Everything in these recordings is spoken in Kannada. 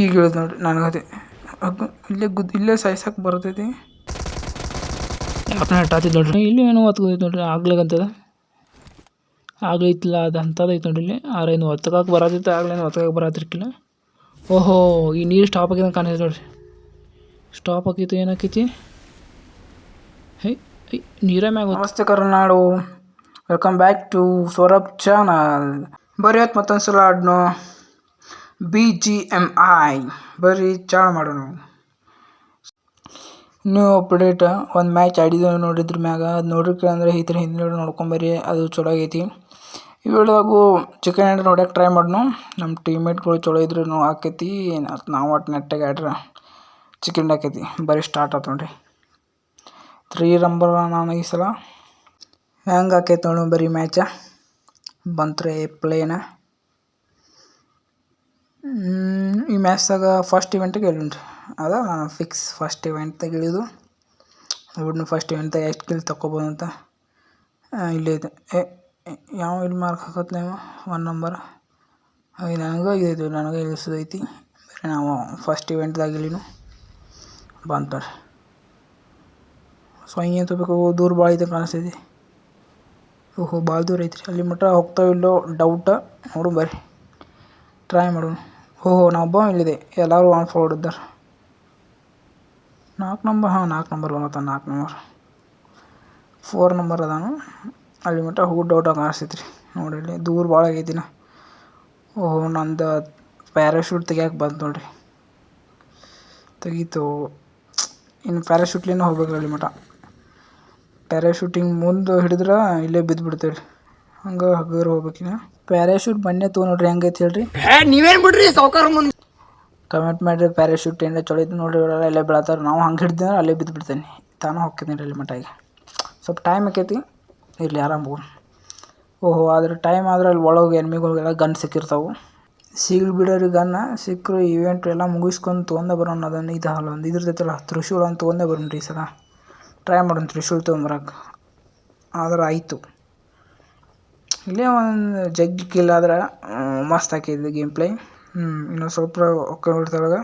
ಈಗ ಹೇಳಿದ್ ನೋಡ್ರಿ ನನಗದೆ ಅದು. ಇಲ್ಲೇ ಗುದ್ದು ಇಲ್ಲೇ ಸಾಯ್ಸಕ್ಕೆ ಬರ್ತೈತಿ. ಯಾಕನ ಹಟ್ಟಾತಿ ನೋಡ್ರಿ. ಇಲ್ಲಿ ಏನೋ ಒತ್ಕೋದೈತಿ ನೋಡ್ರಿ ಆಗ್ಲಾಗಂತದ ಆಗ್ಲೈತಿಲ್ಲ ಅದು ಅಂಥದ್ದೈತಿ ನೋಡ್ರಿ ಇಲ್ಲಿ. ಆದ್ರೆ ಏನು ಒತ್ಕಕ್ಕೆ ಬರತೈತೆ ಆಗ್ಲೇನು ಒತ್ಕಕ್ಕೆ ಬರತ್ತಿರ್ಕಿಲ್ಲ. ಓಹೋ ಈ ನೀರು ಸ್ಟಾಪ್ ಆಗಿದಂಗೆ ಕಾಣಿಸ್ತದೆ ನೋಡ್ರಿ. ಸ್ಟಾಪ್ ಆಕೈತಿ ಏನಾಕೈತಿ ಹೈ ಐ ನೀರ ಮ್ಯಾಗ ನಮಸ್ತೆ Karnadu. Welcome back to Saurabh channel ಬರೀ ಇವತ್ತು ಮತ್ತೊಂದು ಸಲ ಆಡ್ನೋ. ಬಿ ಜಿ ಎಂ ಐ ಬರೀ ಚಾಳು ಮಾಡೋಣ. ನ್ಯೂ ಅಪ್ಡೇಟ್ ಒಂದು ಮ್ಯಾಚ್ ಆಡಿದ್ದು ನೋಡಿದ್ರ ಮ್ಯಾಗ. ಅದು ನೋಡ್ರಿಕೆ ಅಂದರೆ ಈ ಥರ ಹಿಂದೆ ನೋಡ್ಕೊಂಬರ್ರಿ ಅದು ಚಲೋ ಆಗೈತಿ. ಈ ವಿಡಿಯೋದಾಗು ಚಿಕನ್ ಹ್ಯಾಂಡ್ ನೋಡಕ್ಕೆ ಟ್ರೈ ಮಾಡ್ನು. ನಮ್ಮ ಟೀಮ್ಮೇಟ್ಗಳು ಚಲೋ ಇದ್ರು ಆಕೈತಿ ನಾವು ಒಟ್ಟು ನೆಟ್ಟಾಗಿ ಆಡ್ರ. ಚಿಕನ್ ಆಕೈತಿ, ಬರೀ ಸ್ಟಾರ್ಟ್ ಆಯ್ತು ನೋಡಿರಿ. ತ್ರೀ ನಂಬರ್ ನಾನು ಈ ಸಲ. ಹೆಂಗೆ ಆಕೈತೆ ನೋಡು ಬರೀ ಮ್ಯಾಚ ಬಂತ್ರೆ ಪ್ಲೇನ ಈ ಮ್ಯಾಚ್ದಾಗ ಫಸ್ಟ್ ಇವೆಂಟಿಗೆ ಹೇಳಿನ್ರಿ ಅದ ನಾನು ಫಿಕ್ಸ್ ಫಸ್ಟ್ ಇವೆಂಟ್ದಾಗ ಇಳಿದು ಹುಡ್ನ ಫಸ್ಟ್ ಇವೆಂಟ್ದಾಗ ಎಷ್ಟು ಕಿಲ್ ತಗೊಬೋದು ಅಂತ. ಇಲ್ಲಿ ಐತೆ ಏ, ಯಾವ ಇಲ್ಲಿ ಮಾರ್ಕ್ ಹಾಕತ್ಲೆ ಒನ್ ನಂಬರ್ ಹಾಗೆ ನನಗೆ ಇದು ನನಗೆ ಇಳಿಸೋದೈತಿ ಬೇರೆ ನಾವು ಫಸ್ಟ್ ಇವೆಂಟ್ದಾಗ ಇಳಿನು ಬಂತು ಸೊ ಹಿಂಗೆ ತಗೋಬೇಕು ದೂರ ಭಾಳ ಐತೆ ಕಾಣಿಸ್ತೈತಿ ಓಹೋ ಭಾಳ ದೂರ ಐತ್ರಿ. ಅಲ್ಲಿ ಮಟ್ಟ ಹೋಗ್ತಾವಿಲ್ಲೋ ಡೌಟ ನೋಡು ಬರ್ರಿ. ಟ್ರೈ ಮಾಡೋಣ. ಓಹೋ ಒಬ್ಬ ಇಲ್ಲಿದೆ. ಎಲ್ಲರೂ ಆನ್ ಫೋರ್ಡ್ ಇದ್ದಾರೆ. ನಾಲ್ಕು ನಂಬರ್ ಹಾಂ ನಾಲ್ಕು ನಂಬರ್ ಬಂದತ್ತ ನಾಲ್ಕು ನಂಬರ್ ಫೋರ್ ನಂಬರ್ ಅದಾನು. ಅಲ್ಲಿ ಮಟ್ಟ ಹೂ ಡೌಟ್ ಆಗಿ ರೀ ನೋಡಿ ಇಲ್ಲಿ, ದೂರ ಭಾಳ ಆಗೈತಿನ. ಓಹೋ, ನಂದು ಪ್ಯಾರಾಶೂಟ್ ತೆಗಿಯಕ್ಕೆ ಬಂತು ನೋಡ್ರಿ. ತೆಗೀತು. ಇನ್ನು ಪ್ಯಾರಾಶೂಟ್ಲಿಂದ ಹೋಗ್ಬೇಕು ಅಲ್ಲಿ ಮಟ್ಟ. ಪ್ಯಾರಾಶೂಟಿಂಗ್ ಮುಂದೆ ಹಿಡಿದ್ರೆ ಇಲ್ಲೇ ಬಿದ್ದು ಬಿಡ್ತೇವೆ ಹಂಗೆ ಹಗರ್ ಹೋಗ್ಬೇಕಿನ ಪ್ಯಾರಾಶೂಟ್ ಬನ್ನೇ ತಗೋ ನೋಡ್ರಿ ಹೆಂಗೈತಿ ಹೇಳ್ರಿ? ನೀವೇನು ಬಿಡ್ರಿ ಸಾವುಕಾರ ಮುಂದೆ ಕಮೆಂಟ್ ಮಾಡಿರಿ ಪ್ಯಾರಾಶೂಟ್ ಏನಾರ ಚಲೋ ಐತೆ ನೋಡ್ರಿ ಇವರೆಲ್ಲ ಇಲ್ಲೇ ಬೆಳತಾರ. ನಾವು ಹಂಗೆ ಹಿಡ್ದ ಅಲ್ಲೇ ಬಿದ್ದು ಬಿಡ್ತೇನೆ. ತಾನು ಹೋಗ್ತೀನಿ ರೀ ಮಟ್ಟಾಗಿ ಸ್ವಲ್ಪ ಟೈಮ್ ಆಕೈತಿ. ಇರಲಿ ಆರಾಮ್ ಓಹೋ ಆದ್ರೆ ಟೈಮ್ ಆದ್ರೆ ಅಲ್ಲಿ ಒಳಗೆ ಎನ್ಮಿಗಳಿಗೆಲ್ಲ ಗನ್ ಸಿಕ್ಕಿರ್ತಾವೆ. ಸಿಗ್ಲು ಬಿಡೋರಿ ಗನ್ನ ಸಿಕ್ಕರು ಇವೆಂಟ್ ಎಲ್ಲ ಮುಗಿಸ್ಕೊಂಡು ತೊಗೊಂಡೆ ಬರೋಣ ಅದನ್ನು. ಇದು ಹಾಲು ಒಂದು ಇದ್ರದೈತಲ್ಲ ತ್ರಿಶೂಲ್ ಅಂತ ತೊಗೊಂಡೆ ಬರೋಣ ರೀ ಸದಾ ಸಲ. ಟ್ರೈ ಮಾಡೋಣ ತ್ರಿಶೂಲ್ ತೊಗೊಂಬರಕ್ಕೆ ಆದ್ರೆ ಆಯಿತು. ಇಲ್ಲೇ ಒಂದು ಜಗ್ಗಿ ಕಿಲ್ ಆದ್ರೆ ಮಸ್ತ್ ಆಕೈತಿ ಗೇಮ್ ಪ್ಲೇ ಹ್ಞೂ ಇನ್ನೊಂದು ಸ್ವಲ್ಪ ಒಳಗೆ.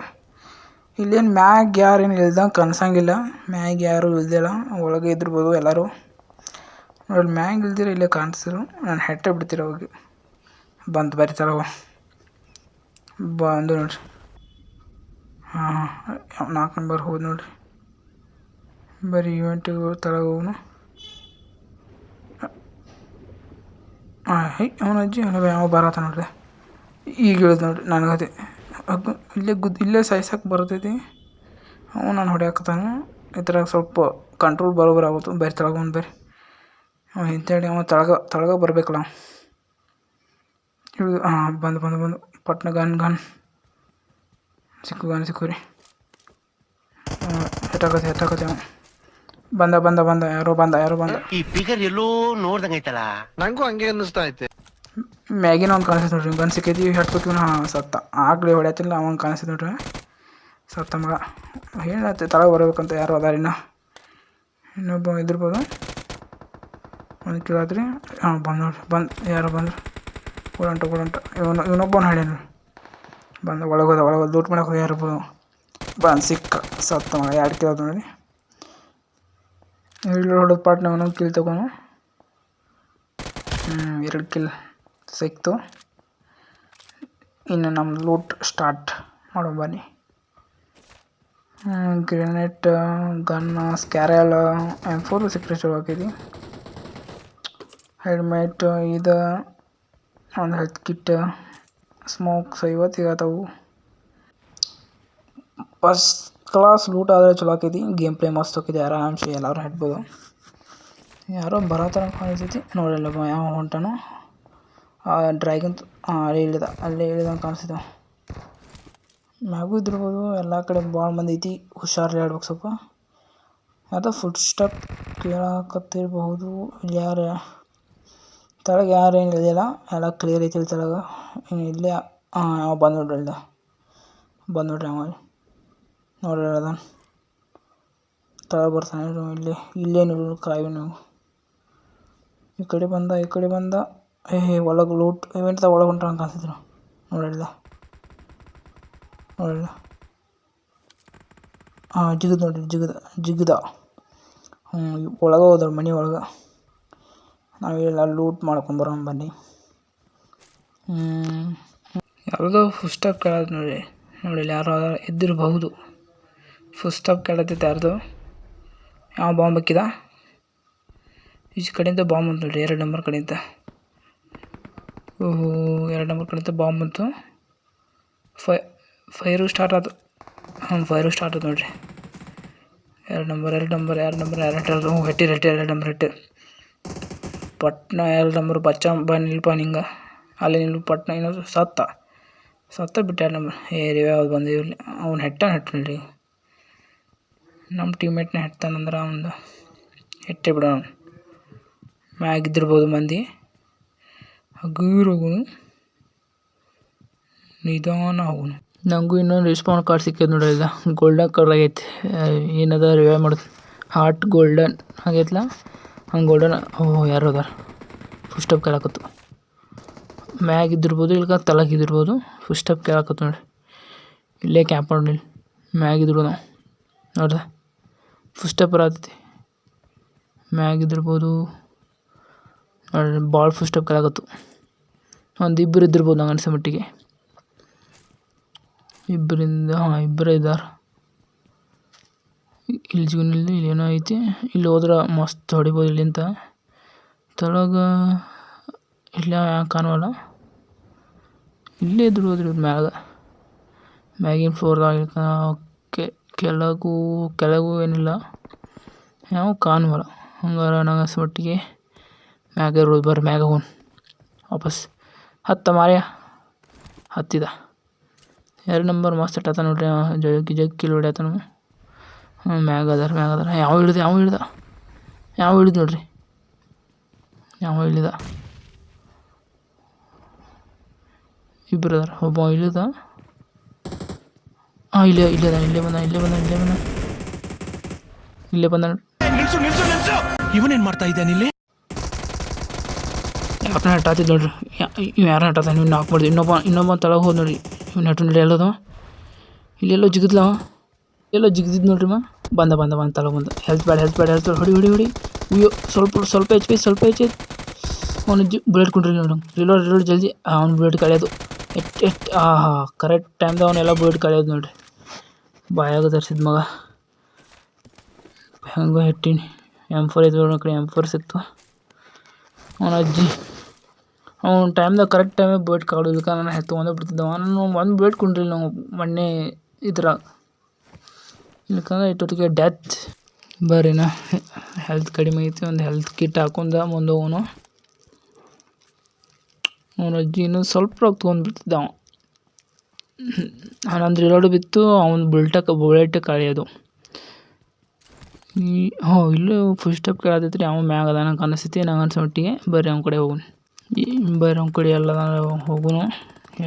ಇಲ್ಲೇನು ಮ್ಯಾಗ್ ಯಾರೇನು ಏನು ಇಳ್ದಂಗೆ ಕನ್ಸಂಗಿಲ್ಲ. ಮ್ಯಾಗ್ ಯಾರು ಇಲ್ದಿಲ್ಲ. ಒಳಗೆ ಇದ್ದಿರ್ಬೋದು ಎಲ್ಲರೂ. ನೋಡಿ ಮ್ಯಾಗ್ ಇಲ್ದಿರ ಇಲ್ಲೇ ಕಾಣಿಸ್ತಿರು ನಾನು ಹೆಟ್ಟೆ ಬಿಡ್ತೀರ ಹೋಗಿ. ಬಂತು ಬರೀ ತಳಗ ಬಂದು ನೋಡ್ರಿ. ಹಾಂ ಹಾಂ ನಾಲ್ಕು ನಂಬರ್ ಹೋದ್ ನೋಡ್ರಿ. ಬರೀ ಇವೆಂಟಿಗೆ ತಳಗ ಹಾಂ, ಅವನ ಅಜ್ಜಿ, ಅವನ ಯಾವ ಬರತ್ತ ನೋಡ್ರಿ? ಈಗ ಇಳಿದ ನೋಡ್ರಿ ನನಗದೆ ಅದು. ಇಲ್ಲೇ ಗುದ್ದು ಇಲ್ಲೇ ಸಾಯ್ಸಕ್ಕೆ ಬರ್ತೈತಿ. ಅವ ನಾನು ಹೊಡ್ಯಾಕತ್ತಾನ. ಇದ್ರಾಗ ಸ್ವಲ್ಪ ಕಂಟ್ರೋಲ್ ಬರೋಬರ್ ಆಗುತ್ತೆ ಬೇರೆ ತಳಗ ಒಂದು ಬೇರೆ. ಅವ ಇಂತೇಳಿ ಅವ ತಳಗ ತಳಗ ಬರಬೇಕಲ್ಲ ಇಳಿದು ಹಾಂ ಬಂದು ಬಂದು ಬಂದು. ಪಟ್ನ ಗನ್ ಗನ್. ಸಿಕ್ಕು ಗನ್, ಸಿಕ್ಕು ರೀ. ಹೆಟ್ಟಾಕತ್ತೆ ಹೆಟ್ಟಾಕತ್ತೆ ಅವ. ಬಂದ ಬಂದ ಬಂದ ಯಾರೋ ಬಂದ ಯಾರೋ ಬಂದ. ಈ ಫಿಗರ್ ಎಲ್ಲೋ ನೋಡ್ದಂಗೈತಲ್ಲ ನಂಗೂ ಹಂಗೆ ಅನ್ನಿಸ್ತಾ ಐತೆ. ಮ್ಯಾಗಿನ ಅವ್ನು ಕಾಣಿಸ್ತೈತೆ ನೋಡ್ರಿ ಗನ್ ಸಿಕ್ಕೈತಿ ಹಟ್ಕೋತೀವಿ ಹಾಂ ಸತ್ತ. ಆಗ್ಲೇ ಹೊಡ್ಯಾತಿಲ್ಲ ಅವಂಗೆ ಕಾಣಿಸ್ತದೆ ನೋಡ್ರಿ. ಸತ್ತ ಮಗ. ಹೇಳತ್ತೆ ತಳ ಬರ್ಬೇಕಂತ ಯಾರು ಅದಾರಿನ್ನ ಇನ್ನೊಬ್ಬ ಇದಿರ್ಬೋದು. ಒಂದು ಕೇಳಾದ್ರಿ ಹಾಂ ಬಂದ ನೋಡ್ರಿ ಬಂದು ಯಾರೋ ಬಂದ್ರು. ಕೊಡಂಟ ಕೊಡಂಟ. ಇವನು ಇವನೊಬ್ಬನ ಬಂದ ಒಳಗೋದ ಒಳಗೋದ ಲೂಟ್ ಮಾಡಕ್ಕೆ ಹೋಗಿ ಯಾರಿರ್ಬೋದು ಬಂದು ಸಿಕ್ಕ ಸತ್ತ ಮಗ ಎರಡು ಕೇಳೋದು ನೋಡಿ ಇಲ್ಲಿ ಹೊಡೆದ ಒಂದೊಂದು ಕಿಲ್ ತಗೋನು ಹ್ಞೂ ಎರಡು ಕಿಲ್ ಸಿಕ್ತು. ಇನ್ನು ನಮ್ಮ ಲೂಟ್ ಸ್ಟಾರ್ಟ್ ಮಾಡೋ ಬನ್ನಿ. ಗ್ರೆನೇಟ್ ಗನ್ ಸ್ಕ್ಯಾರಲ್ ಎಂ ಫೋರ್ ಸಿಕ್ಕರೆ ಹಾಕಿದ್ವಿ ಹೆಲ್ಮೆಟ್ ಇದು, ಒಂದು ಹೆಲ್ತ್ ಕಿಟ್ ಸ್ಮೋಕ್ಸ್ ಐವತ್ತು ಆಗತ್ತವು ಫಸ್ಟ್ ಕ್ಲಾಸ್ ಲೂಟ್ ಆದರೆ ಚಲೋ ಆಕೈತಿ. ಗೇಮ್ ಪ್ಲೇ ಮಸ್ತ್ ಹೋಗಿದೆ. ಆರಾಮ್ಸೆ ಎಲ್ಲರೂ ಹಿಡ್ಬೋದು ಯಾರೋ ಬರತ್ತಾರ ಕಾಣಿಸ್ತೈತಿ. ನೋಡಲ್ಲ ಯಾವ ಹೊಂಟನು. ಡ್ರ್ಯಾಗನ್ ಅಲ್ಲಿ ಇಳಿದ ಅಲ್ಲೇ ಇಳಿದಂಗೆ ಕಾಣಿಸ್ತಿದ್ದ ಮ್ಯಾಗು ಇದ್ದಿರ್ಬೋದು. ಎಲ್ಲ ಕಡೆ ಭಾಳ ಮಂದಿ ಐತಿ. ಹುಷಾರಲ್ಲಿ ಆಡ್ಬೇಕು ಸ್ವಲ್ಪ. ಯಾವುದೋ ಫುಡ್ ಸ್ಟೆಪ್ ಕೇಳಕತ್ತಿರಬಹುದು. ಇಲ್ಲಿ ಯಾರು ತಳಗೆ ಯಾರು ಏನು ಇಳಿದಿಲ್ಲ ಎಲ್ಲ ಕ್ಲಿಯರ್ ಐತಿ ಇಲ್ಲಿ ತಳಗೆ. ಇಲ್ಲೇ ಅವ ಬಂದು ನೋಡ್ರಿ ಇಲ್ದ ಬಂದು ನೋಡ್ರಿ ಅವ ನೋಡ್ರಿ ಅದ ತಳಗೆ ಬರ್ತಾನೆ ಇಲ್ಲಿ ಇಲ್ಲೇನು ಕಾಯಿ ನೀವು ಈ ಕಡೆ ಬಂದ, ಈ ಕಡೆ ಬಂದ. ಏ ಒಳಗೆ ಲೂಟ್ ಇವೆಂಟ್ ಒಳಗೆ ಹೊಂಟ್ರ ಅಂತ ಅನ್ಸಿದ್ರು. ನೋಡಿಲ್ಲ ಒಳ್ಳೆ ಹಾಂ ಜಿಗದ್ ನೋಡಿರಿ, ಜಿಗದ ಜಿಗದ. ಹ್ಞೂ ಒಳಗೆ ಹೋದ್ರು, ಮನೆ ಒಳಗೆ. ನಾವೆಲ್ಲ ಲೂಟ್ ಮಾಡ್ಕೊಂಬರೋಣ ಬನ್ನಿ. ಹ್ಞೂ ಯಾವುದೋ ಫುಲ್ ಸ್ಟಾಪ್ ಕೇಳತ್ತೆ ನೋಡಿ ನೋಡಿ ಇಲ್ಲಿ ಯಾರೋ ಎದ್ದಿರಬಹುದು. ಫುಲ್ ಸ್ಟಾಪ್ ಕೇಳತ್ತೈತೆ ಯಾರ್ದು ಯಾವ ಬಾಂಬ್ ಹಾಕಿದ? ಈಚೆ ಕಡೆಯಿಂದ ಬಾಂಬ್ ಬಂತು ನೋಡಿ ಎರಡು ನಂಬರ್ ಕಡೆಯಿಂದ. ಓಹೋ, ಎರಡು ನಂಬರ್ ಕಡೆಯಿಂದ ಬಾಂಬ್ ಬಂತು. ಫೈ ಫೈರು ಸ್ಟಾರ್ಟ್ ಆಯ್ತು ಹಾಂ ಫೈರು ಸ್ಟಾರ್ಟ್ ಆಯ್ತು ನೋಡಿರಿ. ಎರಡು ನಂಬರ್ ಎರಡು ನಂಬರ್ ಎರಡು ನಂಬರ್ ಎರಡು ಎರಡು ಹ್ಞೂ ಹೆಟ್ಟಿರ್ ಹೆಟ್ಟಿರ್ ಎರಡು ನಂಬರ್ ಹೆಟ್ಟಿರ್ ಪಟ್ನ ಎರಡು ನಂಬರ್ ಬಚ್ಚ, ಬಾ, ನಿಲ್ಪ, ನಿಂಗೆ. ಅಲ್ಲಿ ನಿಲ್ಲು ಪಟ್ನ ಏನಾದ್ರು ಸತ್ತ. ಸತ್ತ ಬಿಟ್ಟು ಎರಡು ನಂಬರ್ ಏ, ರಿವೆ ಯಾವ್ದು ಬಂದಿರಲಿ ಅವ್ನು ಹೆಟ್ಟ ಹೆಟ್ಟಲಿ ನಮ್ಮ ಟೀಮೇಟ್ನ ಹೆಟ್ತಾನಂದ್ರೆ ಅವನು ಹೆಟ್ಟೆ ಬಿಡೋಣ. ಮ್ಯಾಗಿದ್ದಿರ್ಬೋದು ಮಂದಿ. ಹಗೂರೋಗುನು ನಿಧಾನ ಹೋಗುನು. ನನಗೂ ಇನ್ನೊಂದು ರಿಸ್ಪಾಂಡ್ ಕಾರ್ಡ್ ಸಿಕ್ಕೈತೆ ನೋಡಿ ಇಲ್ಲ ಗೋಲ್ಡನ್ ಕಲರ್ ಆಗೈತೆ. ಏನದ ರಿವೈವ್ ಮಾಡೋದು. ಹಾಟ್ ಗೋಲ್ಡನ್ ಆಗೈತಲ್ಲ ಹಂಗೆ ಗೋಲ್ಡನ್ ಓ, ಯಾರು ಅದಾರ. ಫುಲ್ ಸ್ಟಾಪ್ ಕೇಳಕತ್ತು. ಮ್ಯಾಗ ಇದ್ದಿರ್ಬೋದು ಇಲ್ಕ ತಳಗೆ ಇದ್ದಿರ್ಬೋದು. ಫುಲ್ ಸ್ಟಾಪ್ ಕೇಳಕತ್ತು ನೋಡಿ. ಇಲ್ಲೇ ಕ್ಯಾಂಪ್ ನೋಡಿ ಮ್ಯಾಗ ಇದ್ರು ನಾವು. ನೋಡ್ದೆ? ಫುಲ್ ಸ್ಟಾಪ್ ಬರತೈತಿ ಮ್ಯಾಗ ಇದ್ದಿರ್ಬೋದು ನೋಡ್ರಿ ಭಾಳ ಸ್ಟಾಪ್ ಕೇಳಕತ್ತು ಒಂದು ಇಬ್ಬರು ಇದ್ದಿರ್ಬೋದು ನಂಗೆ ಅನ್ಸೋ ಮಟ್ಟಿಗೆ. ಇಬ್ಬರಿಂದ ಹಾಂ ಇಬ್ಬರೇ ಇದ್ದಾರೆ. ಇಲ್ಲಿ ಜೀವನಲ್ಲಿ ಇಲ್ಲಿ ಏನೋ ಐತಿ, ಇಲ್ಲಿ ಹೋದ್ರೆ ಮಸ್ತ್ ಹೊಡಿಬೋದು ಇಲ್ಲಿಂದ ತೊಳಗ ಇಲ್ಲ ಕಾಣುವಲ್ಲ ಇಲ್ಲೇ. ಇದ್ರು ಹೋದ್ರಿ ಮ್ಯಾಗ. ಮ್ಯಾಗಿನ ಫ್ಲೋರ್ದಾಗ ಕೆ ಕೆಳಗೂ ಕೆಳಗೂ ಏನಿಲ್ಲ. ಯಾವ ಕಾಣುವಲ್ಲ ಹಂಗಾರೆ ನಂಗೆ ಅನ್ಸೋ ಮಟ್ಟಿಗೆ ಮ್ಯಾಗೆ ಇರ್ಬೋದು ಬರ್ರಿ ಮ್ಯಾಗ ಹೋಗೋಣ ವಾಪಸ್. ಹತ್ತ ಮಾರ್ಯ. ಹತ್ತಿದ. ಎರಡು ನಂಬರ್ ಮಸ್ತ್ ಇಟ್ಟಾತ ನೋಡ್ರಿ ಜಗ್ಗಿ ಜಗ್ಗಿ ಕಿಲ್ ಹೊಡ್ಯಾತನ ಹ್ಞೂ ಮ್ಯಾಗ ಅದಾರ ಮ್ಯಾಗ ಅದಾರ. ಯಾವ ಇಳ್ದ ಯಾವ ಇಳ್ದ? ಯಾವ ಇಳಿದ ನೋಡ್ರಿ? ಯಾವ ಇಳಿದ? ಇಬ್ಬರು ಅದಾರ. ಒಬ್ಬ ಇಳಿದ. ಹಾಂ ಇಲ್ಲೇ ಇಲ್ಲೇ ಅದ ಇಲ್ಲೇ ಬಂದ ಇಲ್ಲೇ ಬಂದ ಇಲ್ಲೇ ಬಂದ ಇಲ್ಲೇ ಬಂದ ನಿಲ್ಸು ನಿಲ್ಸು ನಿಲ್ಸು. ಇವನೇನ್ ಮಾಡ್ತಾ ಇದ್ದಾನೆ ಇಲ್ಲಿ? ಯಾರನ್ನ ಹಟ್ಟಾತಿದ್ ನೋಡ್ರಿ. ಇವ್ ಯಾರನ್ನ ಹಟ್ಟಾತ ನೀವು ನಾಕ್ ಮಾಡಿದ್ವಿ ಇನ್ನೊಬ್ಬ ಇನ್ನೊಬ್ಬ ತಳಗೆ ಹೋದ್ ನೋಡಿ ಇವ್ನ ಹಟ್ಟು ನೋಡಿ ಎಲ್ಲೋದ ಇಲ್ಲೆಲ್ಲೋ ಜಿಗಿದ್ಲವ. ಎಲ್ಲೋ ಜಿಗಿದಿದ್ದು ನೋಡ್ರಿ ಮ ಬಂದ ಬಂದ ಬಂದ ತಳ ಬಂದ. ಹೆಲ್ತ್ ಬೇಡ ಹೆಲ್ತ್ ಬ್ಯಾಡ ಹೆಲ್ತ್ ಬ್ಯಾಡ ಹೊಡಿ ಹೊಡಿ ಹೊಡಿ. ಅಯ್ಯೋ ಸ್ವಲ್ಪ ಸ್ವಲ್ಪ ಹೆಚ್ ಪಿ ಸ್ವಲ್ಪ ಹೆಚ್ ಅವನು ಜಿ ಬುಲೆಟ್ ಕೊಂಡ್ರಿ ನೋಡು. ರಿಲೋಡ್ ರಿಲೋಡ್ ಜಲ್ದಿ. ಅವ್ನು ಬುಲೆಟ್ ಕಳೆಯೋದು. ಎಟ್ ಎಟ್ ಆ ಹಾ ಕರೆಕ್ಟ್ ಟೈಮ್ದಾಗ ಅವನ್ನೆಲ್ಲ ಬೀಡ್ ಕಳೆಯೋದು ನೋಡ್ರಿ. ಬಾಯಾಗ ತರಿಸಿದ ಮಗ. ಹೆಂಗೋ ಹೆಟ್ಟಿನಿ. ಎಂ ಫೋರ್ ಇದ್ದು ಕಡೆ ಎಂ ಫೋರ್ ಸಿಕ್ತು. ಅವನ ಅಜ್ಜಿ. ಅವ್ನು ಟೈಮ್ದಾಗ ಕರೆಕ್ಟ್ ಟೈಮಿಗೆ ಬೇಟ್ ಕಾಡೋದಕ್ಕೆ ನಾನು ಹೆತ್ತು ಒಂದೇ ಬಿಡ್ತಿದ್ದವ. ನಾನು ಒಂದು ಬೇಟ್ ಕೊಂಡ್ರಿಲ್ಲ ನಾವು ಮೊನ್ನೆ ಇದ್ರಾಗ ಇಲ್ಲಕಂದ್ರೆ ಇಟ್ಟೊತ್ತಿಗೆ ಡೆತ್ ಬರ್ರಿನ ಹೆಲ್ತ್ ಕಡಿಮೆ ಐತಿ, ಒಂದು ಹೆಲ್ತ್ ಕಿಟ್ ಹಾಕೊಂಡ ಮುಂದೆ ಹೋಗೋನು ಅವನ ಅಜ್ಜಿ ಇನ್ನೊಂದು ಸ್ವಲ್ಪ ರೊಕ್ಕ ತೊಗೊಂಡು ಬಿಡ್ತಿದ್ದ ಅವ ಹನ್ನೊಂದು ರಿಲೋಡ್ ಬಿತ್ತು, ಅವ್ನ ಬುಲ್ಟಕ್ಕೆ ಬುಲೆಟ್ ಕಳೆಯೋದು. ಈ ಹ್ಞೂ ಇಲ್ಲೂ ಫುಲ್ ಸ್ಟೆಪ್ ಕೇಳತೈತಿ ರೀ ಅವ ಮ್ಯಾಗ ಅದಾನ ಅನಿಸ್ತೈತಿ, ನಂಗೆ ಅನ್ಸೋ ಮಟ್ಟಿಗೆ ಬರ್ರಿ ಅವ್ನ ಕಡೆ ಹೋಗುನು. ಈ, ಬರ್ರಿ ಅವ್ನ ಕಡೆ ಎಲ್ಲ ಹೋಗುನು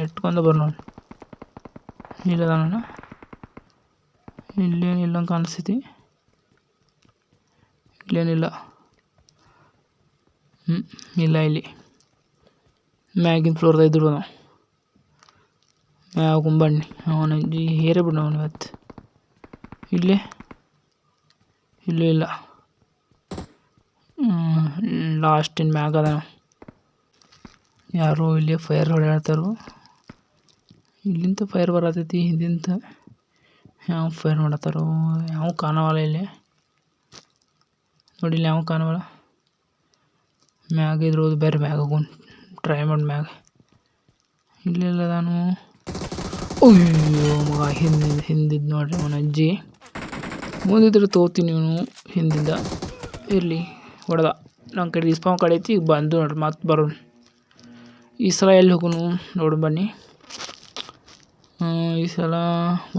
ಎಟ್ಕೊಂಡು ಬರ್ನೋಣ ಇಲ್ಲದಾನ ಇಲ್ಲೇನಿಲ್ಲ ಅಂತ ಅನಿಸ್ತೈತಿ. ಇಲ್ಲೇನಿಲ್ಲ. ಹ್ಞೂ ಇಲ್ಲ ಇಲ್ಲಿ. ಮ್ಯಾಗಿನ ಫ್ಲೋರ್ದಾಗ ಇದ್ರು ನಾವು ಮ್ಯಾಗ ಬನ್ನಿ ಅವನ ಹೇರೇ ಬಿಡು ಅವನು ಇವತ್ತು. ಇಲ್ಲೇ? ಇಲ್ಲೂ ಇಲ್ಲ. ಲಾಸ್ಟಿನ ಮ್ಯಾಗ ಅದ ಯಾರು ಇಲ್ಲಿ ಫೈರ್ ಹೊಡ್ಯಾಡ್ತಾರೋ ಇಲ್ಲಿಂದ ಫೈರ್ ಬರತೈತಿ ಹಿಂದಿಂತ ಯಾವ ಫೈರ್ ಮಾಡತ್ತಾರೋ, ಯಾವ ಕಾಣವಲ್ಲ ಇಲ್ಲಿ? ನೋಡಿ ಇಲ್ಲಿ ಯಾವ ಕಾಣವಲ್ಲ ಮ್ಯಾಗ ಇದ್ರೋದು ಬೇರೆ ಮ್ಯಾಗ ಹೋಗೋಣ ಟ್ರೈ ಮ್ಯಾಗ. ಇಲ್ಲೆಲ್ಲ ನಾನು ಅಯ್ಯೋ ಮಗ ಹಿಂದಿಂದ ಹಿಂದಿದ್ದು ನೋಡ್ರಿ ಅವನ ಅಜ್ಜಿ. ಮುಂದಿದ್ರೆ ತೋತೀನಿ ಇವನು ಹಿಂದಿಂದ. ಇರಲಿ, ಹೊಡೆದ. ನಮ್ಮ ಕಡೆ ರಿಸ್ಪಾನ್ ಕಡೆ ಐತಿ, ಈಗ ಬಂದು ನೋಡ್ರಿ ಮತ್ತೆ ಬರೋಣ. ಈ ಸಲ ಎಲ್ಲಿ ಹೋಗೋನು ನೋಡಿ ಬನ್ನಿ. ಈ ಸಲ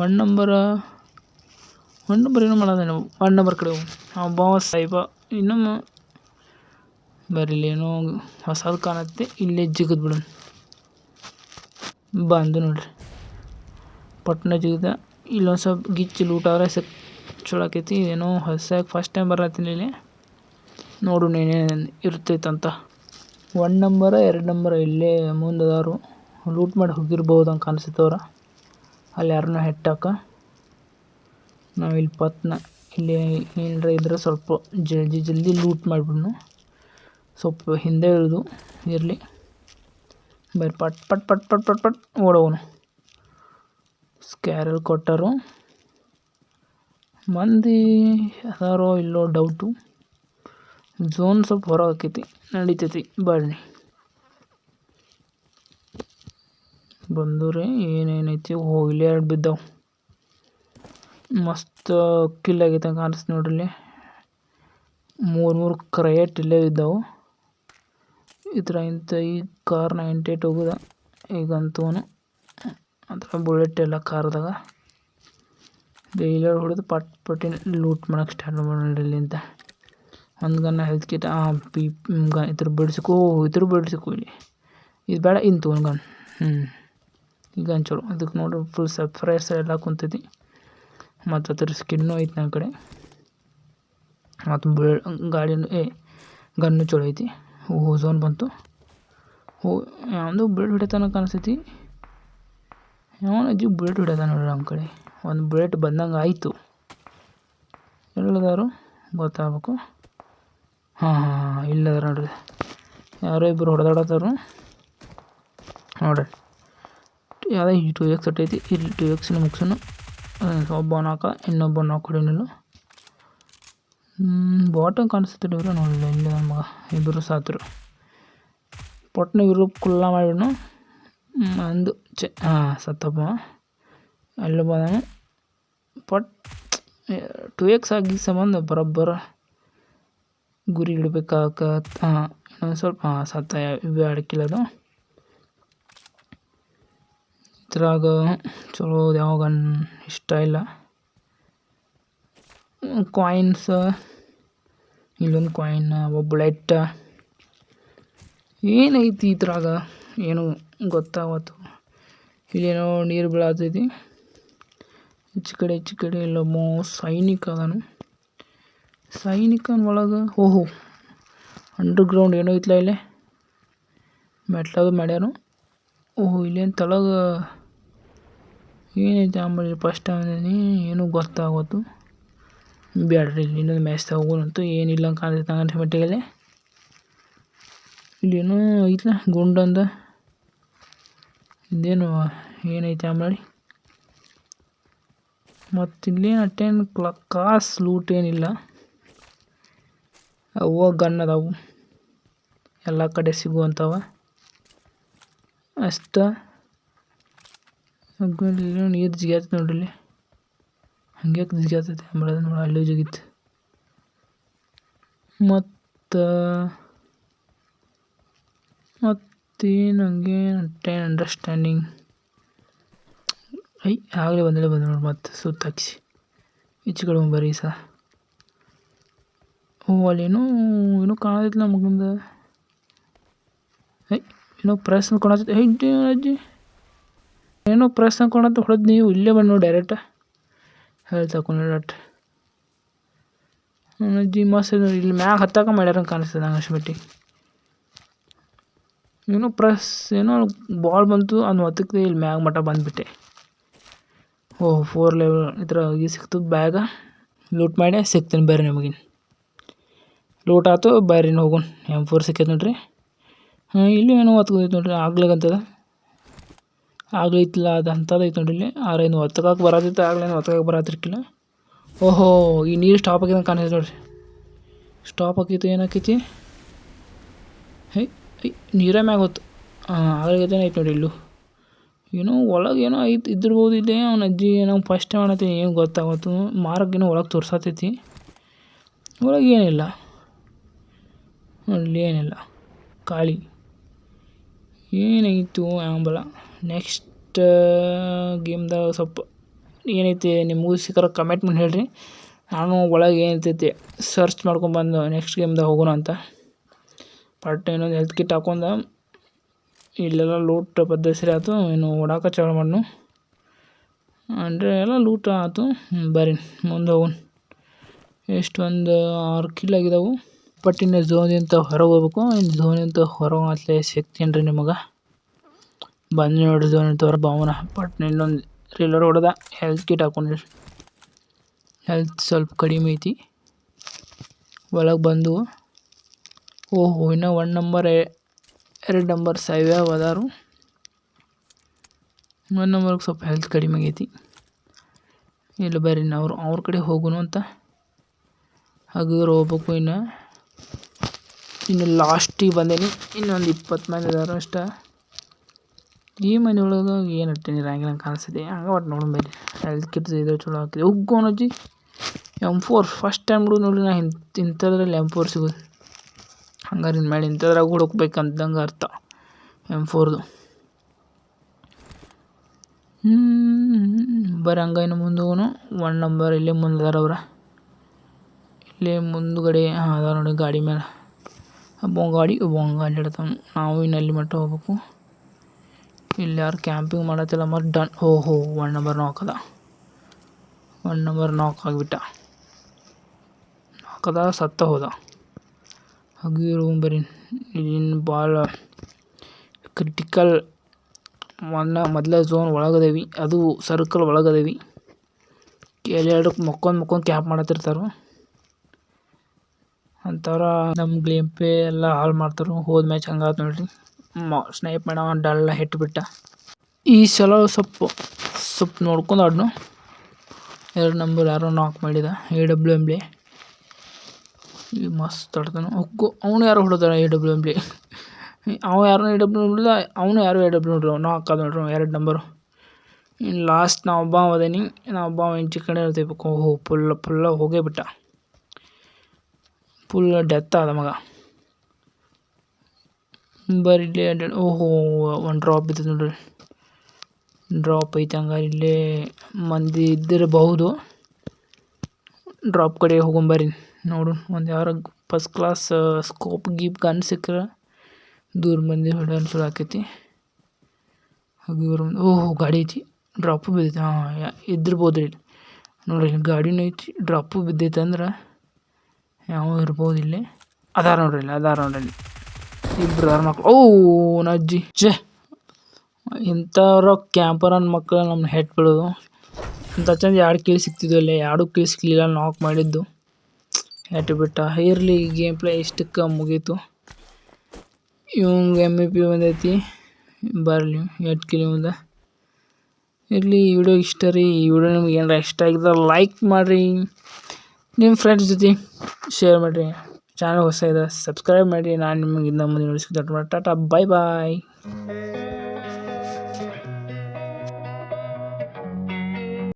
ಒನ್ ನಂಬರ ಒನ್ ನಂಬರ್ ಏನೋ ಮಾಡೋದ ಒನ್ ನಂಬರ್ ಕಡೆ ಹೋಗೋಣ ಹಾಂ ಬಾಸ್ ಸಾಯಿಬ ಇನ್ನೊಮ್ಮೆ ಬರ್ರಿ ಏನೋ ಹೊಸದು ಕಾಣತ್ತೆ. ಇಲ್ಲೇ ಜಿಗಿದು ಬಿಡೋಣ ಬಂದು ನೋಡ್ರಿ. ಪಟ್ನ ಜಿಗಿದ. ಇಲ್ಲೊಂದು ಸ್ವಲ್ಪ ಗಿಚ್ಚಿ ಲೂಟ್ ಆದ್ರೆ ಸಕ್ ಚಲೋ ಆಕೈತಿ. ಏನೋ ಹೊಸಾಗಿ ಫಸ್ಟ್ ಟೈಮ್ ಬರತ್ತೀನಿ ಇಲ್ಲಿ. ನೋಡು ಏನೇನು ಇರ್ತೈತಂತ. ಒನ್ ನಂಬರ ಎರಡು ನಂಬರ ಇಲ್ಲೇ ಮುಂದೆ ಅದಾರು. ಲೂಟ್ ಮಾಡಿ ಹೋಗಿರ್ಬೋದು ಅಂತ ಕಾಣಿಸ್ತವ್ರ ಅಲ್ಲಿ ಯಾರನ್ನ ಹೆಟ್ಟಾಕ. ನಾವು ಇಲ್ಲಿ ಪತ್ನ ಇಲ್ಲಿ ಏನರ ಇದ್ರೆ ಸ್ವಲ್ಪ ಜಲ್ದಿ ಜಲ್ದಿ ಲೂಟ್ ಮಾಡಿಬಿಡ್ನು. ಸ್ವಲ್ಪ ಹಿಂದೆ ಇಳಿದು ಇರಲಿ. ಬೇರೆ ಪಟ್ ಪಟ್ ಪಟ್ ಪಟ್ ಪಟ್ ಪಟ್ ಓಡೋನು ಸ್ಕ್ಯಾರಲ್ ಕೊಟ್ಟರು. ಮಂದಿ ಅದಾರೋ ಇಲ್ಲೋ ಡೌಟು ಝೋನ್ ಸ್ವಲ್ಪ ಹೊರ ಆಕೈತಿ ನಡಿತೈತಿ ಬನ್ನಿ ಬಂದೂರಿ, ಏನೇನೈತಿ ಓ ಇಲ್ಲಿ ಎರಡು ಬಿದ್ದಾವೆ. ಮಸ್ತ್ ಕಿಲ್ ಆಗೈತೆ ಕಾಣಿಸ್ ನೋಡ್ರಿ ಮೂರು ಮೂರು ಕ್ರಯೇಟ್ ಇಲ್ಲೇ ಇದ್ದಾವೆ ಇದ್ರ ಇಂಥ ಈ ಕಾರ್ ನೈಂಟಿ ಏಟ್ ಹೋಗಿದೆ. ಈಗಂತೂ ಅದ್ರ ಬುಲೆಟ್ ಎಲ್ಲ ಕಾರ್ದಾಗ ಡೈಲಿ ಹೊಡೆದು ಪಟ್ ಪಟ್ಟಿ ಲೂಟ್ ಮಾಡೋಕೆ ಸ್ಟಾರ್ಟ್ ಮಾಡಿ ಇಲ್ಲಿಂದ. ಒಂದು ಗನ್ನ ಹೆಲ್ತ್ ಕಿಟ್ ಆ ಪಿ ಗ ಇದ್ರ ಬಿಡಿಸ್ಕೋ ಇದ್ರ ಬಿಡಿಸ್ಕೋ ಇಲ್ಲಿ ಇದು ಬೇಡ ಇನ್ನು ತೊಗೊಂಡು ಗನ್ ಹ್ಞೂ ಈಗ ಗನ್ ಚಲೋ ಅದಕ್ಕೆ ನೋಡಿ ಫುಲ್ ಸಫ್ರೈಸ್ ಎಲ್ಲ ಕುಂತೈತಿ. ಮತ್ತು ಅದ್ರ ಸ್ಕಿನ್ನು ಐತಿ ನನ್ನ ಕಡೆ. ಮತ್ತು ಬುಲೆ, ಗಾಡಿನೂ, ಏ, ಗನ್ನು ಚಲೋ ಐತಿ. ಓ ಝೋನ್ ಬಂತು. ಓ, ಯಾವುದು ಬುಲೆಟ್ ಹೊಡಿತಾನ ಕಾಣಿಸ್ತೈತಿ. ಯಾವನ ಅಜ್ಜಿ ಬುಲೆಟ್ ಹೊಡ್ಯದ ನೋಡ್ರಿ ನಮ್ಮ ಕಡೆ. ಒಂದು ಬುಲೆಟ್ ಬಂದಂಗೆ ಆಯಿತು. ಎಲ್ಲದಾರು ಗೊತ್ತಾಗಬೇಕು. ಹಾಂ ಹಾಂ ಹಾಂ ಇಲ್ಲದ ನೋಡ್ರಿ. ಯಾರೋ ಇಬ್ಬರು ಹೊಡೆದಾಡತ್ತಾರು. ನೋಡ್ರಿ. ಯಾವುದೋ ಈ ಟು ಎಕ್ಸ್ ಐತಿ. ಇಲ್ಲಿ ಟು ಎಕ್ಸಿನ ಮುಗಿಸೋನು. ಒಬ್ಬ ನಾಕ ಇನ್ನೊಬ್ಬ ನಾಲ್ಕು ಹೊಡಿನಿಲ್ಲ ಬಾಟಮ್ ಕಾಣಿಸ್ತೈತಿ ಇವರು ನೋಡಿಲ್ಲ ಇಲ್ಲಿ ಮಗ ಇಬ್ಬರು ಸಾತ್ರು. ಪೊಟ್ಟನ ಇವರು ಕುಲ್ಲ ಮಾಡಿಬಿಡ್ನು. ಅಂದು ಚೆ ಹಾಂ ಸತ್ತಪ್ಪ. ಅಲ್ಲಿ ಬಂದಾನು. ಪಟ್ ಟು ಎಕ್ಸ್ ಆಗಿ ಸಂಬಂಧ ಬರೋಬ್ಬರ ಗುರಿ ಇಡಬೇಕಾಗ ಹಾಂ ಇನ್ನೊಂದು ಸ್ವಲ್ಪ ಹಾಂ ಸತ್ತ, ಇವು ಅಡಕಿಲ್ಲದು ಇದ್ರಾಗ ಚಲೋ ಯಾವಾಗ ಇಷ್ಟ ಇಲ್ಲ. ಕಾಯಿನ್ಸ್ ಇಲ್ಲೊಂದು ಕಾಯಿನ್ ಒಬ್ಬಳೆಟ್ಟ ಏನೈತಿ ಇದ್ರಾಗ ಏನು ಗೊತ್ತಾಗತ್ತು ಇಲ್ಲೇನೋ ನೀರು ಬೀಳತೈತಿ. ಈಚೆ ಕಡೆ ಈಚೆ ಕಡೆ ಇಲ್ಲೊಬ್ಬ ಸೈನಿಕ ಅದನು. ಸೈನಿಕನ ಒಳಗೆ, ಓಹೋ ಅಂಡರ್ ಗ್ರೌಂಡ್ ಏನೋ ಐತ್ಲ ಇಲ್ಲೇ? ಮೆಟ್ಲಾಗ ಮಾಡ್ಯಾರು ಓಹೋ, ಇಲ್ಲೇನು ತಳಗ? ಏನೈತಿ ಆಮೇಲೆ ಫಸ್ಟ್ ಟೈಮ್ ಏನೂ ಗೊತ್ತಾಗೋತು ಬ್ಯಾಡ್ರಿ ಇನ್ನೊಂದು ಮ್ಯಾಚ್ ಹೋಗೋಣಂತೂ ಏನಿಲ್ಲ ನಂಗೆ ಇಲ್ಲಿ ಇಲ್ಲೇನೋ ಐತಲ್ಲ ಗುಂಡಂದ. ಇದೇನು ಏನೈತೆ ಆಮೇಲೆ ಮತ್ತು ಇಲ್ಲೇನು ಅಟ್ಟೇನು ಕ್ಲ ಕಾಸ್ ಲೂಟ್ ಏನಿಲ್ಲ. ಅವು ಗನ್ ಅದಾವು. ಎಲ್ಲ ಕಡೆ ಸಿಗುವಂಥವ ಅಷ್ಟ. ನೀರು ಜಿಗ್ಯಾತ ನೋಡ್ರಿ ಇಲ್ಲಿ ಹಂಗೆ ಜಿಗ್ಯಾತೈತೆ ಆಮೇಲೆ ನೋಡಿ, ಅಲ್ಲಿ ಜಿಗಿತ್ತು ಮತ್ತು, ಮತ್ತೇನು ಹಂಗೆ ಟೆನ್ ಅಂಡರ್ಸ್ಟ್ಯಾಂಡಿಂಗ್ ಐ, ಆಗಲೇ ಬಂದಲೇ ಬಂದ ನೋಡಿ, ಮತ್ತೆ ಸುತ್ತಾಕ್ಸಿ ಈಚೆ ಕಡೆ ಬರೀ ಸಹ ಓ ಅಲ್ಲೇನೋ ಏನೋ ಕಾಣತೈತಿ ನಮಗಿಂದ ಐ ಏನೋ ಪ್ರೆಸ್ ಅನ್ಕೊಳತೈತಿ ಐ ಅಜ್ಜಿ? ಏನೋ ಪ್ರೆಸ್ ಕೊಡತ್ತೆ ಹೊಡೆದು ನೀವು, ಇಲ್ಲೇ ಬಂದು ನೋಡಿ ಡೈರೆಕ್ಟ್ ಹೇಳಿ ಕುಂದ್ರಿ ಡಟ್ ಅಜ್ಜಿ ಮಸ್ತ್ ನೋಡಿ, ಇಲ್ಲಿ ಮ್ಯಾಗ ಹತ್ತಾಕ ಮಾಡ್ಯಾರ ಕಾಣಿಸ್ತದೆ ನಂಗೆ ಅಷ್ಟು ಏನೋ ಪ್ರೆಸ್, ಏನೋ ಬಾಲ್ ಬಂತು ಅದು ಒತ್ತಕ್ಕೆ ಇಲ್ಲಿ ಮ್ಯಾಗ ಮಟ್ಟ ಬಂದುಬಿಟ್ಟೆ. ಓಹ್ ಫೋರ್ ಲೆವೆಲ್ ಈ ಈ ಸಿಕ್ತು ಬ್ಯಾಗ. ಲೂಟ್ ಮಾಡಿ ಸಿಗ್ತೀನಿ ಬೇರೆ ನಿಮಗಿನ್. ಲೂಟ್ ಆಯ್ತು ಬೇರೆ ಹೋಗೋಣ ಎಂ ಫೋರ್ ಸಿಕ್ಕೈತೆ ನೋಡ್ರಿ. ಹಾಂ ಇಲ್ಲಿ ಏನೋ ಒತ್ಕೋದೈತೆ ನೋಡ್ರಿ ಆಗ್ಲಾಗಂತದ ಆಗ್ಲೈತಿಲ್ಲ ಅದು ಅಂಥದ್ದು ಐತೆ ನೋಡಿ ಇಲ್ಲಿ. ಆರೇನು ಒತ್ತಕಕ್ಕೆ ಬರತ್ತಿತ್ತು ಆಗ್ಲೇನು ಒತ್ತಕಕ್ಕೆ ಬರತ್ತಿರ್ಕಿಲ್ಲ. ಓಹೋ, ಈ ನೀರು ಸ್ಟಾಪ್ ಆಗಿದೆ ಕಾಣಿಸ್ತದೆ ನೋಡಿರಿ. ಸ್ಟಾಪ್ ಆಕೈತಿ ಏನಾಕೈತಿ ಹೈ ಐ ನೀರೇ ಮ್ಯಾಗ ಹೊತ್ತು ಆಗ್ಲಾಗೈತೆ ಐತೆ ನೋಡಿ ಇಲ್ಲೂ. ಏನೋ ಒಳಗೆ ಏನೋ ಐತೆ ಇದ್ದಿರ್ಬೋದು ಇಲ್ಲೇ. ಅವ್ನ ಅಜ್ಜಿ ಏನೋ ಫಸ್ಟ್ ಟೈಮ್ ಮಾಡತ್ತೀನಿ ಏನು ಗೊತ್ತಾಗತ್ತು ಮಾರ್ಗೇನೋ ಒಳಗೆ ತೋರ್ಸತ್ತೈತಿ ಒಳಗೆ ಏನಿಲ್ಲ. ಅಲ್ಲಿ ಏನಿಲ್ಲ. ಖಾಲಿ. ಏನಾಯಿತು ಆಂಬಲ. ನೆಕ್ಸ್ಟ್ ಗೇಮ್ದಾಗ ಸ್ವಲ್ಪ ಏನೈತಿ ನಿಮಗೂ ಸಿಕ್ಕರೆ ಕಮೆಂಟ್ ಮಾಡಿ ಹೇಳ್ರಿ. ನಾನು ಒಳಗೆ ಏನೈತೈತಿ ಸರ್ಚ್ ಮಾಡ್ಕೊಂಬಂದು ನೆಕ್ಸ್ಟ್ ಗೇಮ್ದಾಗ ಹೋಗೋಣ ಅಂತ. ಪಟ್ ಇನ್ನೊಂದು ಹೆಲ್ತ್ ಕಿಟ್ ಹಾಕೊಂಡ, ಇಲ್ಲೆಲ್ಲ ಲೂಟ್ ಪದ್ಧತಿ ಆಯ್ತು, ಇನ್ನು ಓಡಾಕ ಚಾಲು ಮಾಡ್ನು. ಅಂದರೆ ಎಲ್ಲ ಲೂಟ್ ಆಯ್ತು ಬರ್ರಿ, ಮುಂದೆ ಹೋಗೋಣ. ಎಷ್ಟು ಒಂದು ಆರು ಕಿಲ್ ಆಗಿದಾವು. ಬಟ್ ಇನ್ನು ಝೋನಿಂದ ಹೊರಗೆ ಹೋಗ್ಬೇಕು, ಇನ್ನು ಝೋನಿಂದ ಹೊರಗೆ ಸಿಗ್ತೀನಿ ರೀ ನಿಮಗೆ? ಬಂದು ಝೋನಿಂದ ಹೊರ ಭಾವನ. ಬಟ್ ಇನ್ನೊಂದು ರೀಲರ್ ಹೊಡೆದ. ಹೆಲ್ತ್ ಕಿಟ್ ಹಾಕೊಂಡ್ರಿ ಹೆಲ್ತ್ ಸ್ವಲ್ಪ ಕಡಿಮೆ ಐತಿ. ಒಳಗೆ ಬಂದು. ಓಹೋ, ಇನ್ನೂ ಒನ್ ನಂಬರ್ ಎರಡು ನಂಬರ್ ಸಾಯ್ವ್ಯಾವ ಅದಾರು? ಒನ್ ನಂಬರ್ಗೆ ಸ್ವಲ್ಪ ಹೆಲ್ತ್ ಕಡಿಮೆ ಆಗೈತಿ. ಇಲ್ಲ ಬರ್ರಿ ಅವ್ರ ಅವ್ರ ಕಡೆ ಹೋಗುನು ಅಂತ. ಹಗುರು ಹೋಗ್ಬೇಕು ಇನ್ನು. ಇನ್ನು ಲಾಸ್ಟಿಗೆ ಬಂದೇನಿ. ಇನ್ನೊಂದು ಇಪ್ಪತ್ತು ಮಂದಿ ಅದಾರ ಅಷ್ಟ. ಈ ಮನೆ ಒಳಗೆ ಏನು ಇಟ್ಟೇನಿ ಇರಂಗಿಲ್ಲ ಕಾಣಿಸ್ತದೆ ಹಂಗೆ ಒಟ್ಟು ನೋಡೋಣ ಬರ್ರಿ ಹೆಲ್ತ್ ಕಿಟ್ಸ್ ಇದು ಚಲೋ ಹಾಕಿದೆ ಉಗ್ಗೋನಜ್ಜಿ ಎಂ ಫೋರ್ ಫಸ್ಟ್ ಟೈಮ್ ಬಿಡು ನೋಡಿ ನಾ ಇಂಥ ಇಂಥದ್ರಲ್ಲಿ ಎಂ ಫೋರ್ ಸಿಗೋದು. ಹಂಗಾರೆ ಇನ್ನು ಮೇಲೆ ಇಂಥದ್ರಾಗ ಹುಡುಕ್ಬೇಕಂತಂಗೆ ಅರ್ಥ. ಎಂ ಫೋರ್ದು ಬರೀ ಹಂಗ ಇನ್ನು ಮುಂದೆ ಒನ್ ನಂಬರ್ ಇಲ್ಲೇ ಮುಂದೆ ಅದಾರ ಅವ್ರ. ಇಲ್ಲೇ ಮುಂದುಗಡೆ, ಹಾಂ, ಅದಾರ ನೋಡಿ ಗಾಡಿ ಮೇಲೆ ಒಬ್ಬ ಗಾಡಿ ಒಬ್ಬ ಗಾಡಿ ಹಿಡ್ತಾವ ನಾವು ಇನ್ನು ಅಲ್ಲಿ ಮಟ್ಟ ಹೋಗ್ಬೇಕು. ಇಲ್ಲಿ ಯಾರು ಕ್ಯಾಂಪಿಂಗ್ ಮಾಡತ್ತಿಲ್ಲ ಮರ್ ಡನ್ ಓಹೋ ಒನ್ ನಂಬರ್ ನಾಕ್ ಅದ. ಒನ್ ನಂಬರ್ ನಾಕ್ ಆಗಿಬಿಟ್ಟ. ಅದ, ಸತ್ತ ಹೋದ. ಹಗಿರು ಬರೀ ಇನ್ನು ಭಾಳ ಕ್ರಿಟಿಕಲ್ ಮೊನ್ನೆ ಮೊದಲೇ ಝೋನ್ ಒಳಗದೇವಿ ಅದು ಸರ್ಕಲ್ ಒಳಗದೇವಿ ಎರಡು ಮಕ್ಕೊಂದು ಮಕ್ಕೊಂದು ಕ್ಯಾಂಪ್ ಮಾಡತ್ತಿರ್ತಾರು. ಅಂಥವ್ರ ನಮ್ಮ ಪ್ಲೇ ಎಲ್ಲ ಹಾಳು ಮಾಡ್ತಾರೆ. ಹೋದ ಮ್ಯಾಚ್ ಹಂಗಾತು ನೋಡ್ರಿ. ಸ್ನೈಪ್ ಮಾಡವ ಡಲ್ಲ ಬಿಟ್ಟ ಈ ಸಲ ಸ್ವಲ್ಪ ಸ್ವಲ್ಪ ನೋಡ್ಕೊಂಡು ಆಡ್ನು. ಎರಡು ನಂಬರ್ ಯಾರೋ ನಾಕ್ ಮಾಡಿದ ಎ ಡಬ್ಲ್ಯೂ ಎಮ್ಲಿ ಈ ಮಸ್ತ್ ಆಡ್ತಾನೆ. ಒಕ್ಕು ಅವನು ಯಾರು ಹೊಡೆದ ಎ ಡಬ್ಲ್ಯೂ ಎಮ್ಲಿ ಅವ ಯಾರೋ ಎ ಡಬ್ಲ್ಯೂ ಎಮ್ಲಿಲ್ಲ ಅವನು ಯಾರು ಎ ಡಬ್ಲ್ಯೂ ನೋಡ್ರಿ. ನಾಕ್ ಅದು ನೋಡ್ರಿ, ಎರಡು ನಂಬರು ಇನ್ನು ಲಾಸ್ಟ್ ನಾ ಒಬ್ಬ ಅದೇನಿ. ನಾ ಒಬ್ಬ ಇಂಚು ಕಡೆ ಇರ್ತೀವಿ ಓಹೋ ಫುಲ್ ಫುಲ್ಲ ಹೋಗೇ ಬಿಟ್ಟ. ಫುಲ್ ಡೆತ್ ಆದ ಮಗ. ಬರೀ ಇಲ್ಲೇ ಓಹೋ, ಒಂದು ಡ್ರಾಪ್ ಬಿದ್ದದ ನೋಡ್ರಿ. ಡ್ರಾಪ್ ಐತೆ ಹಂಗಾರೆ ಇಲ್ಲೇ ಮಂದಿ ಇದ್ದಿರಬಹುದು. ಡ್ರಾಪ್ ಕಡೆ ಹೋಗೊಂಬರ್ರಿ ನೋಡು, ಒಂದು ಯಾರ ಫಸ್ಟ್ ಕ್ಲಾಸ್ ಸ್ಕೋಪ್ ಗೀಪ್ ಗನ್ ಸಿಕ್ಕರೆ ದೂರ ಮಂದಿ ಹೊಡೆಯೋದು ಚಲೋ ಆಕೈತಿ. ಹಾಗೆ ಓಹೋ, ಗಾಡಿ ಐತಿ ಡ್ರಾಪು ಬಿದ್ದೈತಿ. ಹಾಂ ಇದ್ದಿರ್ಬೋದು ರೀ ನೋಡ್ರಿ ಗಾಡಿನೂ ಐತಿ ಡ್ರಾಪು ಬಿದ್ದೈತೆ ಅಂದ್ರೆ ಯಾವ ಇರ್ಬೋದು ಇಲ್ಲಿ. ಅದಾರ ನೋಡ್ರಿ ಇಲ್ಲಿ, ಅದಾರ ನೋಡ್ರಿ ಇಲ್ಲಿ. ಇಬ್ರು ಮಕ್ಳು? ಓ ನಜ್ಜಿ ಛೇ, ಇಂಥವ್ರ ಕ್ಯಾಂಪರ್ ಅನ್ನ ಮಕ್ಕಳು ನಮ್ಮ ಹೆಟ್ ಬೀಳೋದು ಇಂಥ ಚಂದ ಎರಡು ಕಿಲ್ ಸಿಕ್ತಿದ್ವು ಅಲ್ಲಿ ಎರಡು ಕಿಲ್ ಸಿಕ್ಕಲಿಲ್ಲ ನಾಕ್ ಮಾಡಿದ್ದು. ಹೆಟ್ ಬಿಟ್ಟ. ಇರಲಿ ಗೇಮ್ ಪ್ಲೇ ಇಷ್ಟಕ್ಕೆ ಮುಗೀತು. ಇವಂಗೆ ಎಂ ಇ ಪಿ ಬಂದೈತಿ. ಬರಲಿ ಎಟ್ ಕಿಲಿ ಮುಂದೆ ಇರಲಿ, ಈ ವಿಡಿಯೋ ಇಷ್ಟ ರೀ. ಈ ವಿಡಿಯೋ ನಿಮ್ಗೆ ಏನಾರ ಇಷ್ಟ ಆಗಿದ್ರೆ ಲೈಕ್ ಮಾಡಿರಿ. ನಿಮ್ಮ ಫ್ರೆಂಡ್ಸ್ ಜೊತೆ ಶೇರ್ ಮಾಡಿರಿ. ಚಾನಲ್ ಹೊಸ ಇದೆ ಸಬ್ಸ್ಕ್ರೈಬ್ ಮಾಡಿ ನಾನು ನಿಮಗೆ ಇಂದ ಮುಂದೆ ಟಾಟಾ ಬಾಯ್ ಬಾಯ್